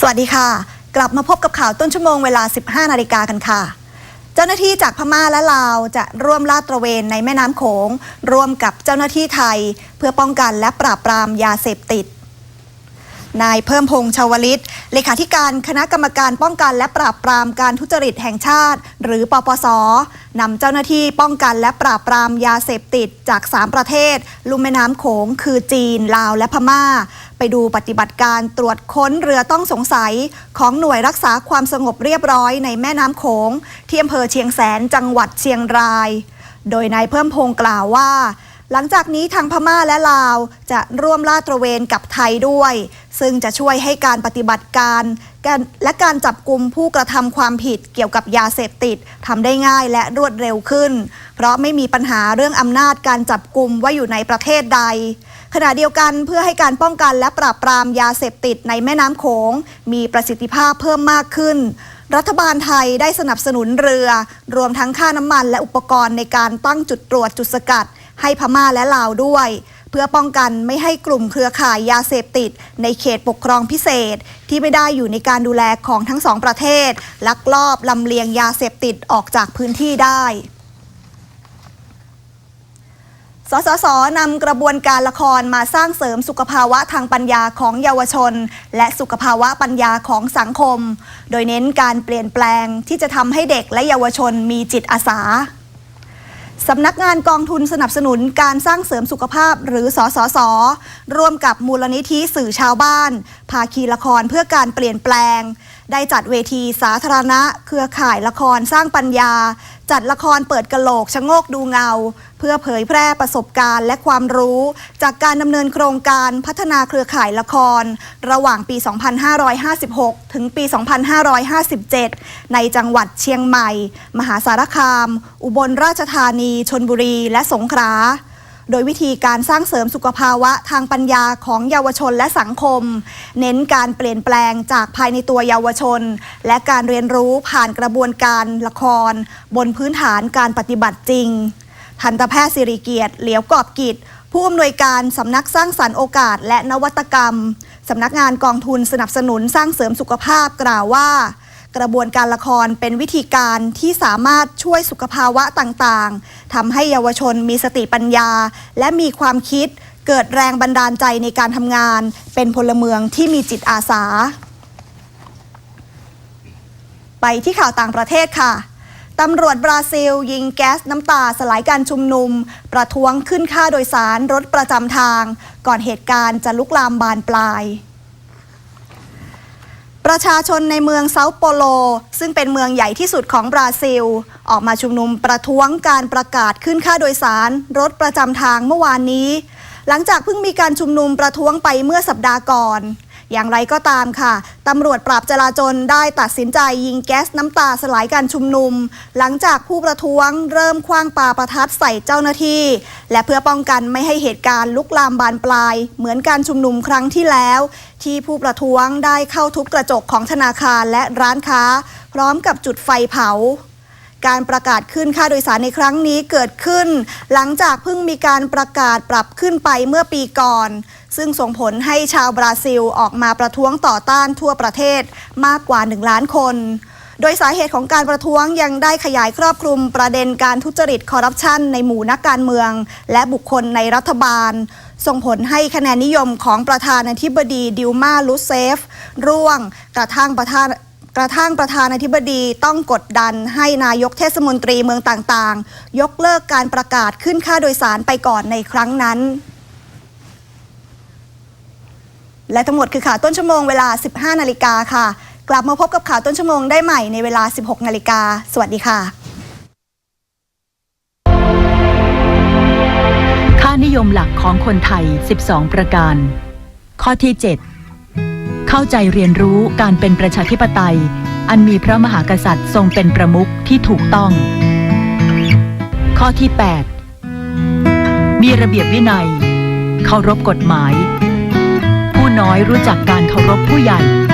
สวัสดีค่ะ กลับมาพบกับข่าวต้นชั่วโมงเวลา 15 นาฬิกากันค่ะ เจ้าหน้าที่จากพม่าและลาวจะร่วมลาดตระเวนในแม่น้ำโขง ร่วมกับเจ้าหน้าที่ไทย เพื่อป้องกันและปราบปรามยาเสพติดนายเพิ่มพงษ์ชาวลิต เลขาธิการคณะกรรมการป้องกันและปราบปรามการทุจริตแห่งชาติ หรือปปสนำเจ้าหน้าที่ป้องกันและปราบปรามยาเสพติดจาก 3 ประเทศ ลุ่มแม่น้ำโขง คือจีน ลาวและพม่า ไปดูปฏิบัติการตรวจค้นเรือต้องสงสัยของหน่วยรักษาความสงบเรียบร้อยในแม่น้ำโขงที่อำเภอเชียงแสนจังหวัดเชียงราย โดยนายเพิ่มพงษ์กล่าวว่า หลังจากนี้ทางพม่าและลาวจะร่วมลาดตระเวนกับไทยด้วย ซึ่งจะช่วยให้การปฏิบัติการการและการจับกลุ่มผู้กระทำความผิดเกี่ยวกับยาเสพติดทำได้ง่ายและรวดเร็วขึ้น เพราะไม่มีปัญหาเรื่องอำนาจการจับกลุ่มว่าอยู่ในประเทศใด ขณะเดียวกันเพื่อให้การป้องกันและปราบปรามยาเสพติดในแม่น้ำโขง มีประสิทธิภาพเพิ่มมากขึ้น รัฐบาลไทยได้สนับสนุนเรือ รวมทั้งค่าน้ำมันและอุปกรณ์ในการตั้งจุดตรวจจุดสกัด ให้พม่าและลาวด้วย เพื่อป้องกันไม่ให้กลุ่มเครือข่ายยาเสพติด ในเขตปกครองพิเศษ ที่ไม่ได้อยู่ในการดูแลของทั้งสองประเทศ ลักลอบลำเลียงยาเสพติดออกจากพื้นที่ได้ สสสนำกระบวนการละครมาสร้างเสริมสุขภาวะทางปัญญาของเยาวชน และสุขภาวะปัญญาของสังคม โดยเน้นการเปลี่ยนแปลงที่จะทำให้เด็กและเยาวชนมีจิตอาสาสำนักงานกองทุนสนับสนุนการสร้างเสริมสุขภาพหรือสสส ร่วมกับมูลนิธิสื่อชาวบ้าน ภาคีละครเพื่อการเปลี่ยนแปลง ได้จัดเวทีสาธารณะ เครือข่ายละครสร้างปัญญา จัดละครเปิดกะโหลกชะโงกดูเงา เพื่อเผยแพร่ประสบการณ์และความรู้ จากการดำเนินโครงการพัฒนาเครือข่ายละคร ระหว่างปี 2556 ถึงปี 2557 ในจังหวัดเชียงใหม่ มหาสารคาม อุบลราชธานี ชนบุรี และสงขลา โดยวิธีการสร้างเสริมสุขภาวะทางปัญญาของเยาวชนและสังคม เน้นการเปลี่ยนแปลงจากภายในตัวเยาวชน และการเรียนรู้ผ่านกระบวนการละคร บนพื้นฐานการปฏิบัติจริง ทันตแพทย์สิริเกียรติ เหลียวกอบกิจ ผู้อำนวยการสำนักสร้างสรรค์โอกาสและนวัตกรรมสำนักงานกองทุนสนับสนุนสร้างเสริมสุขภาพกล่าวว่า กระบวนการละครเป็นวิธีการที่สามารถช่วยสุขภาวะต่างๆทำให้เยาวชนมีสติปัญญา และมีความคิด เกิดแรงบันดาลใจในการทำงาน เป็นพลเมืองที่มีจิตอาสา ไปที่ข่าวต่างประเทศค่ะตำรวจบราซิล ยิงแก๊สน้ำตาสลายการชุมนุม ประท้วงขึ้นค่าโดยสารรถประจำทาง ก่อนเหตุการณ์จะลุกลามบานปลาย ประชาชนในเมืองเซาโปโล ซึ่งเป็นเมืองใหญ่ที่สุดของบราซิล ออกมาชุมนุมประท้วงการประกาศขึ้นค่าโดยสาร รถประจำทางเมื่อวานนี้ หลังจากเพิ่งมีการชุมนุมประท้วงไปเมื่อสัปดาห์ก่อน อย่างไรก็ตามค่ะตำรวจปราบจราจรได้ตัดสินใจยิงแก๊สน้ำตาสลายการชุมนุม หลังจากผู้ประท้วงเริ่มคว้างปาประทัดใส่เจ้าหน้าที่ และเพื่อป้องกันไม่ให้เหตุการณ์ลุกลามบานปลาย เหมือนการชุมนุมครั้งที่แล้ว ที่ผู้ประท้วงได้เข้าทุบกระจกของธนาคารและร้านค้า พร้อมกับจุดไฟเผาการประกาศขึ้นค่าโดยสารในครั้งนี้เกิดขึ้น หลังจากเพิ่งมีการประกาศปรับขึ้นไปเมื่อปีก่อน ซึ่งส่งผลให้ชาวบราซิลออกมาประท้วงต่อต้านทั่วประเทศมากกว่า 1 ล้านคน โดยสาเหตุของการประท้วงยังได้ขยายครอบคลุมประเด็นการทุจริตคอร์รัปชันในหมู่นักการเมือง และบุคคลในรัฐบาล ส่งผลให้คะแนนนิยมของประธานาธิบดีดิลมาลูเซฟ ร่วงกระทั่งประธานกระทั่งประธานาธิบดีต้องกดดันให้นายกเทศมนตรีเมืองต่างๆ ยกเลิกการประกาศขึ้นค่าโดยสารไปก่อนในครั้งนั้น และทั้งหมดคือข่าวต้นชั่วโมงเวลา 15 นาฬิกาค่ะ กลับมาพบกับข่าวต้นชั่วโมงได้ใหม่ในเวลา 16 นาฬิกา สวัสดีค่ะค่านิยมหลักของคนไทย 12 ประการ ข้อที่ 7 เข้าใจเรียนรู้การเป็นประชาธิปไตย อันมีพระมหากษัตริย์ทรงเป็นประมุขที่ถูกต้อง ข้อที่ 8 มีระเบียบวินัย เคารพกฎหมาย น้อยรู้จักการเคารพผู้ใหญ่